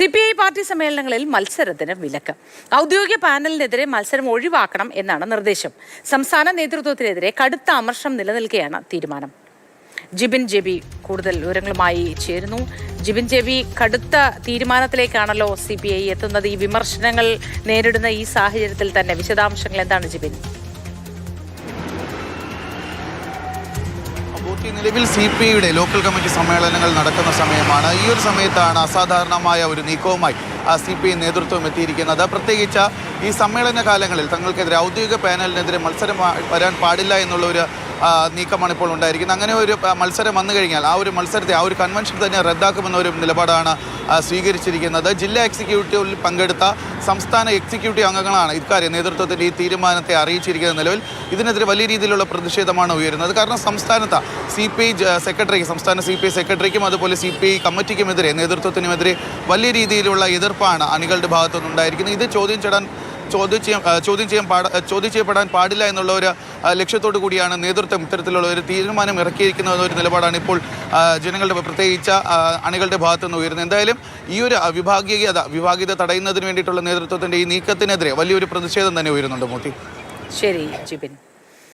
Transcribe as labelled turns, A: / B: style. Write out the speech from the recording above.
A: C P I party സമ്മേളനങ്ങളിൽ മത്സരത്തിന് വിലക്ക്. ഔദ്യോഗിക പാനലിനെതിരെ മത്സരം ഒഴിവാക്കണം എന്നാണ് നിർദ്ദേശം. സംസ്ഥാന നേതൃത്വത്തിനെതിരെ കടുത്ത അമർഷം നിലനിൽക്കെയാണ് തീരുമാനം. ജിബിൻ ജെബി കൂടുതൽ വിവരങ്ങളുമായി ചേരുന്നു. ജിബിൻ ജെബി കടുത്ത തീരുമാനത്തിലേക്കാണല്ലോ സി പി ഐ എത്തുന്നത്. ഈ വിമർശനങ്ങൾ നേരിടുന്ന ഈ സാഹചര്യത്തിൽ തന്നെ വിശദാംശങ്ങൾ എന്താണ് ജിബിൻ?
B: നിലവിൽ സി പി ഐയുടെ ലോക്കൽ കമ്മിറ്റി സമ്മേളനങ്ങൾ നടക്കുന്ന സമയമാണ്. ഈ ഒരു സമയത്താണ് അസാധാരണമായ ഒരു നീക്കവുമായി സി പി ഐ നേതൃത്വം എത്തിയിരിക്കുന്നത്. പ്രത്യേകിച്ച് ഈ സമ്മേളന കാലങ്ങളിൽ തങ്ങൾക്കെതിരെ ഔദ്യോഗിക പാനലിനെതിരെ മത്സരം വരാൻ പാടില്ല എന്നുള്ള ഒരു നീക്കമാണ് ഇപ്പോൾ ഉണ്ടായിരിക്കുന്നത്. അങ്ങനെ ഒരു മത്സരം വന്നു കഴിഞ്ഞാൽ ആ ഒരു മത്സരത്തെ ആ ഒരു കൺവെൻഷൻ തന്നെ റദ്ദാക്കുമെന്ന ഒരു നിലപാടാണ് സ്വീകരിച്ചിരിക്കുന്നത്. ജില്ലാ എക്സിക്യൂട്ടീവിൽ പങ്കെടുത്ത സംസ്ഥാന എക്സിക്യൂട്ടീവ് അംഗങ്ങളാണ് ഇക്കാര്യ നേതൃത്വത്തിന്റെ ഈ തീരുമാനത്തെ അറിയിച്ചിരിക്കുന്ന നിലവിൽ. ഇതിനെതിരെ വലിയ രീതിയിലുള്ള പ്രതിഷേധമാണ് ഉയരുന്നത്. കാരണം സംസ്ഥാനത്ത് സി പി ഐ സെക്രട്ടറിക്ക് സംസ്ഥാന സി പി ഐ സെക്രട്ടറിക്കും അതുപോലെ സി പി ഐ കമ്മിറ്റിക്കുമെതിരെ നേതൃത്വത്തിനുമെതിരെ വലിയ രീതിയിലുള്ള എതിർപ്പാണ് അണികളുടെ ഭാഗത്തുനിന്നുണ്ടായിരിക്കുന്നത്. ഇത് ചോദ്യം ചെയ്യാൻ ചോദ്യം ചെയ്യാൻ ചോദ്യം ചെയ്യാൻ പാട ചോദ്യം ചെയ്യപ്പെടാൻ പാടില്ല എന്നുള്ള ഒരു ലക്ഷ്യത്തോടു കൂടിയാണ് നേതൃത്വം ഇത്തരത്തിലുള്ള ഒരു തീരുമാനം ഇറക്കിയിരിക്കുന്ന ഒരു നിലപാടാണ് ഇപ്പോൾ ജനങ്ങളുടെ പ്രത്യേകിച്ച് അണികളുടെ ഭാഗത്തു നിന്ന് ഉയരുന്നത്. എന്തായാലും ഈ ഒരു വിഭാഗീയത വിഭാഗീയത തടയുന്നതിന് വേണ്ടിയിട്ടുള്ള നേതൃത്വത്തിന്റെ ഈ നീക്കത്തിനെതിരെ വലിയൊരു പ്രതിഷേധം തന്നെ ഉയരുന്നുണ്ട് മോദി.
A: ശരി ജിബിൻ.